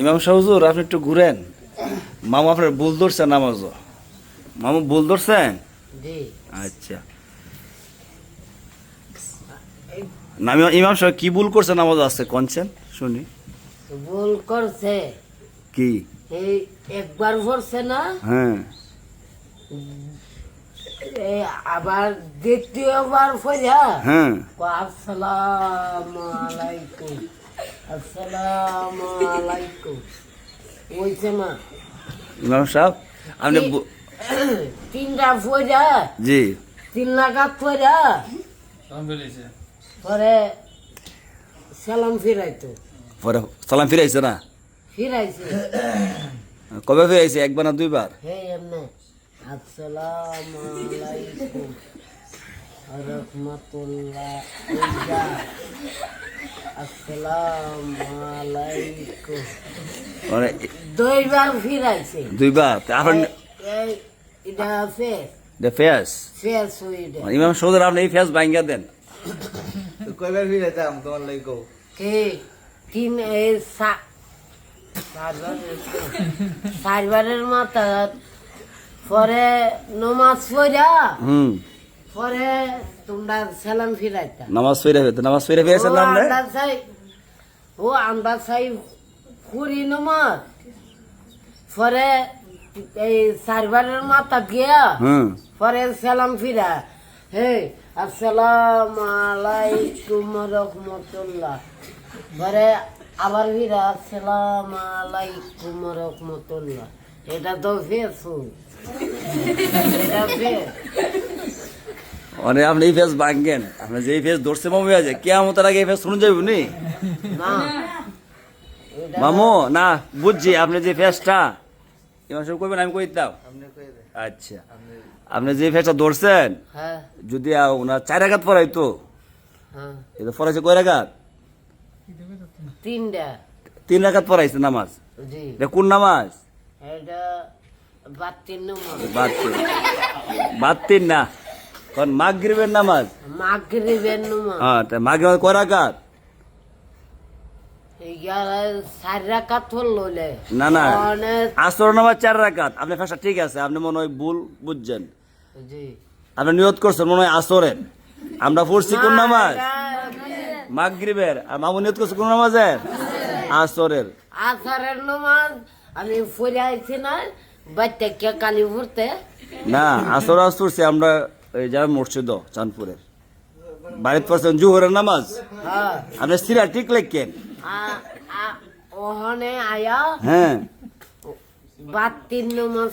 ইমাম শাহুজুর আপনি একটু ঘুরেন। মামা আপনার ভুল ধরছেন নামাজও মামা ভুল ধরছেন? আচ্ছা। না আমি ইমাম সাহেব কি ভুল করছে নামাজ আছে কনছেন? শুনি। ভুল করছে। কি? এই একবার পড়ছে না। হ্যাঁ। আবার দ্বিতীয়বার পড়া হ্যাঁ। আসসালামু আলাইকুম। আসসালামু আলাইকুম। ইমাম সাহেব আপনি তিনটা জি। তিন পরে সালাম ফিরাইতো। পরে সালাম ফিরাইছে না? ফিরাইছে। কবে ফিরাইছে? একবার না দুইবার? হে এমনে। আসসালামু আলাইকুম। রহমতুল্লাহ। আসসালামু আলাইকুম মানে দুইবার ফিরাইছে। দুইবার? আপনার এটা ফেস ফেস ফেস হইডে ইমাম সৌদের আপনি এই ফেস ভাঙ্গা দেন। কয়বার ফিরে তোমার লাগি কও? কে? তিন এই সা- চারবারের মাথা পরে নমাজ পড়া। হুম। পরে তোমরা সালাম ফিরাইতা। নামাজ ফিরে ফেতে নামাজ ফিরে না আন্দাজ চাই ও আন্দাজ চাই ফুরি নমাজ। পরে এই চারবারের মাথা গিয়া হুম। পরে সালাম ফিরা। হে আসসালাম আলাইকুম রহমতুল্লাহ। পরে আবার ফিরা আসসালাম আলাইকুম রহমতুল্লাহ। এটা তো ফেস এটা ফেস মানে আপনি এই ফেস ভাঙ্গেন আপনি যে ফেস ধরছে মামু আছে কে আমতার আগে এই ফেস শুনুন যাবি নি? মামু না বুঝছি আপনি যে ফেসটা ইমাম সব করবেন আমি কই দাও আপনি আচ্ছা। আপনি যে ফেসটা ধরছেন হ্যাঁ। যদি ওনার চার আঘাত পড়াইতো হ্যাঁ। এটা পড়াইছে কয় আঘাত? তিনটা। তিন আঘাত পড়াইছে নামাজ। এটা কোন নামাজ? এটা বাত্তিন বাত্তিন না। কারণ মাগরিবের নামাজ? মাগরিবের নম্বর হ্যাঁ তা মাগরিব কয় রাকাত? না না আসর নামাজ চার রাকাত। আপনি ফেসটা ঠিক আছে আপনি মনে হয় ভুল বুঝছেন। আপনি নিয়ত করছেন মনে হয় আসরের। আমরা পড়ছি কোন নামাজ? মাগরিবের। আর মামু নিয়ত করছে কোন নামাজের? আসরের। আসারের নমাজ আমি পড়ে আইছি না বাচ্চা কে কালি ভরতে না আসর আজ আমরা যারা মসজিদ চাঁদপুরের। বাড়িতে পড়ছেন জুহরের নামাজ? হ্যাঁ। আপনি সিরা ঠিক আ- ওখানে আয়া। হ্যাঁ। বাতির নমাজ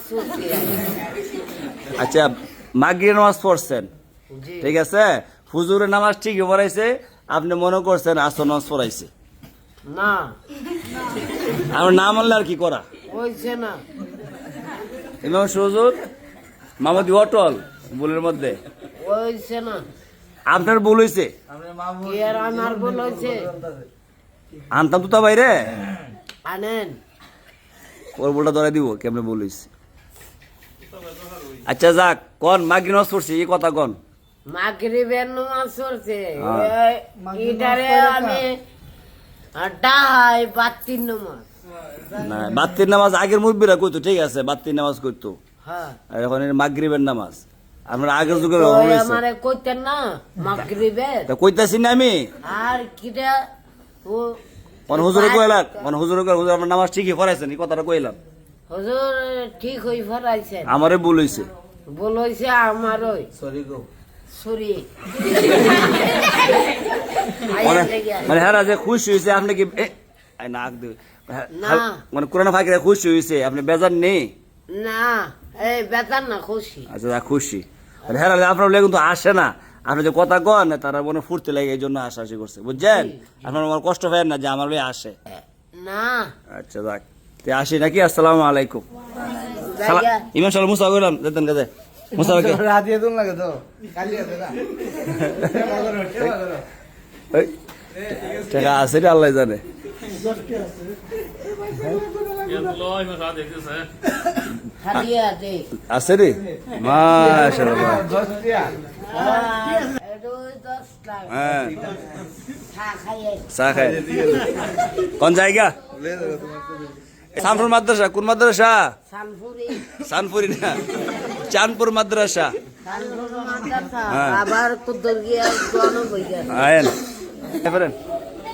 আচ্ছা মাগরিবের নামাজ পড়ছেন? ঠিক আছে? হুজুরের নামাজ ঠিকই পড়াইছে আপনি মনে করছেন আসর নামাজ পড়াইছে? না। আমার নাম আনলে আর কি করা? হয়েছে না। ইমাম সুজুর মামাদি অটল বুলের মধ্যে? হয়েছে না। আপনার ভুল আর আমার হয়েছে আনতাম তো তা বাইরে? আনেন। ওর বলটা ধরে দিব কেমনে ভুল হয়েছে আচ্ছা যাক কন মাগি নস পড়ছি এই কথা কন। মাগরিবের নমাজ পড়ছে। হ্যাঁ। এটারে আমি ডাহাই বাতির নমাজ। না বাত্তির নামাজ আগের মুরব্বীরা কইতো ঠিক আছে বাত্তির নামাজ কইতো। হ্যাঁ। এখন এর মাগরিবের নামাজ। আমরা আগের আমারে কইতেন না তা কইতাছি না আমি? আর কিটা ও মানে হুজুরে কইলাম মানে হুজুরে কই হুজুর আমার নামাজ ঠিকই পড়াইছেন এই কথাটা কইলাম। হুজুর ঠিক হই ফরাইছেন। আমারে ভুল হইছে। বল হইছে আমার ওই সরি গো। সরি। মানে মানে হ্যাঁ যে খুশি হয়েছে আপনি কি নাক দে। হ্যাঁ, না। মানে কোরআন ফাঁকিরা খুশি হয়েছে আপনি বেজার নেই? না। আচ্ছা যা খুশি। হ্যাঁ আপনার কিন্তু আসে না। আপনি যে কথা কন তারা মনে ফুর্তি লাগে এই জন্য আশাআশি করছে। বুঝছেন? আপনার আমার কষ্ট হয় না যে আমার লয়ে আসে। না। আচ্ছা যাক। তে আসি নাকি? আসসালামু আলাইকুম। সালা- ইমাম সাহেব মুসা যেতেন কাজে রাতে লাগে তো। কালি আছে না। টাকা আছে রে আল্লাহ জানে। আছে রে? মাশাআল্লাহ। হ্যাঁ, কোন জায়গা? শানপুর মাদ্রাসা। কোন মাদ্রাসা? শানপুরি না। চাঁদপুর মাদ্রাসা। হ্যাঁ। আবার আয়েন।